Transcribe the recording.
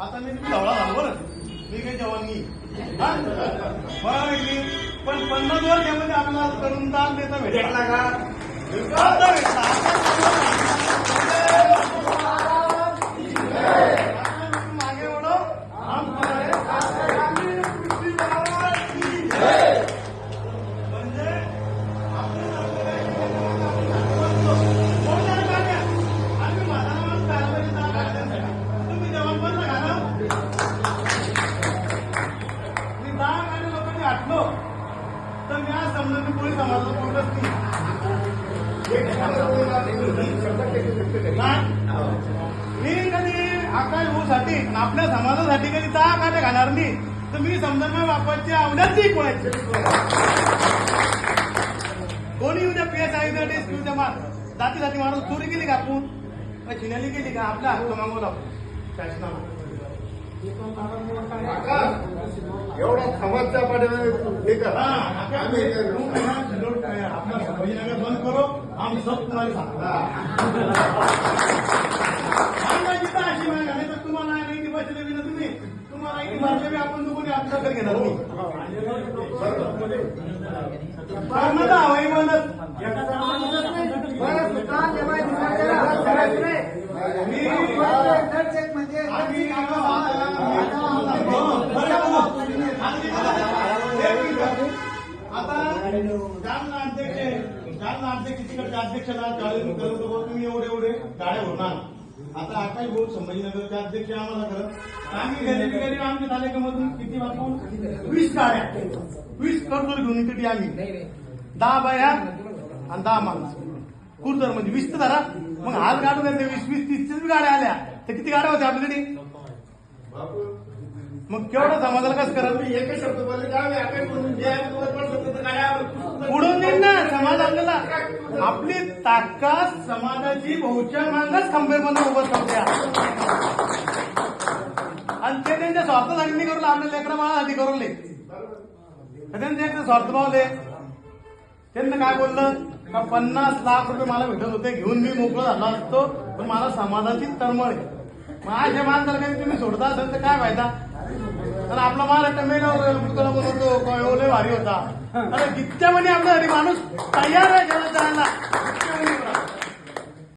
आता मी तुम्ही धावला झालो बरं. मी काही जवान नाही. हा? बरं पण पन्नास वर्षामध्ये आपल्याला करून दान देता भेटला का? तर मी आज समजा मी कोणी समाजाला बोलत नाही. मी कधी आकाश भाऊसाठी आपल्या समाजासाठी कधी चा काटे घालणार नाही. तर मी समजा माझ्या बापाची आवडत कोणाची? कोणी उद्या पेस आय टेस्ट उद्या मार जाती जाती मारून चोरी केली का आपण? शिनाली गेली केली का? आपला हक्क मागवला शासनाला एवढा समाजच्या पाठीमागे हे करा. आम्ही बंद करो. हम सब तुम्हारे साथ आमचा जिथं अशी माग आहे, तर तुम्हाला नाही की बसले ना तुम्ही. तुम्हाला इथे मारले बी आपण दोघांनी आत्महत्या घेणार नाही. कर्मता हवाई बंदच. आम्ही आता जालना अध्यक्ष जालना अध्यक्ष तिकडचे अध्यक्षाला चाळीस तुम्ही एवढे एवढे गाड्या होणार आता आकाश भाऊ संभाजीनगरचे अध्यक्ष आम्हाला करत आम्ही गरीब गरीब आमच्या तालुक्यामधून किती वापरून वीस गाड्या. वीस कर्जोर घेऊन इकडे आम्ही. दहा बाया आणि दहा माणसं. कुर्दर म्हणजे वीस तर धरा. मग हाल गाडून येते वीस वीस तीस तीस गाड्या आल्या. तर किती गाड्या होत्या आपल्याकडे? मग केवढं समाजाला कसं करत तुम्ही एकच शब्द बोलले की जे आहे तुम्हाला गाड्या पुढून येईल ना समाज आपल्याला आपली ताकद समाजाची बहुच्या मागच खंबेपणे उभं ठेवत्या आणि ते त्यांच्या स्वार्थासाठी नाही करू आपल्या लेकरा बाळासाठी करू त्यांचे एक स्वार्थ भावले त्यांना काय बोललं? का पन्नास लाख रुपये मला भेटत होते घेऊन मी मोकळं झालो असतो पण मला समाजाची तळमळ आहे. मग अशा माणसाला काही तुम्ही सोडता असेल तर काय फायदा? तर आपला महाराष्ट्र मेल्यावर पुतळा बनवतो ओले भारी होता. अरे कित्त्या म्हणे आपल्यासाठी माणूस तयार आहे जेव्हा जायला.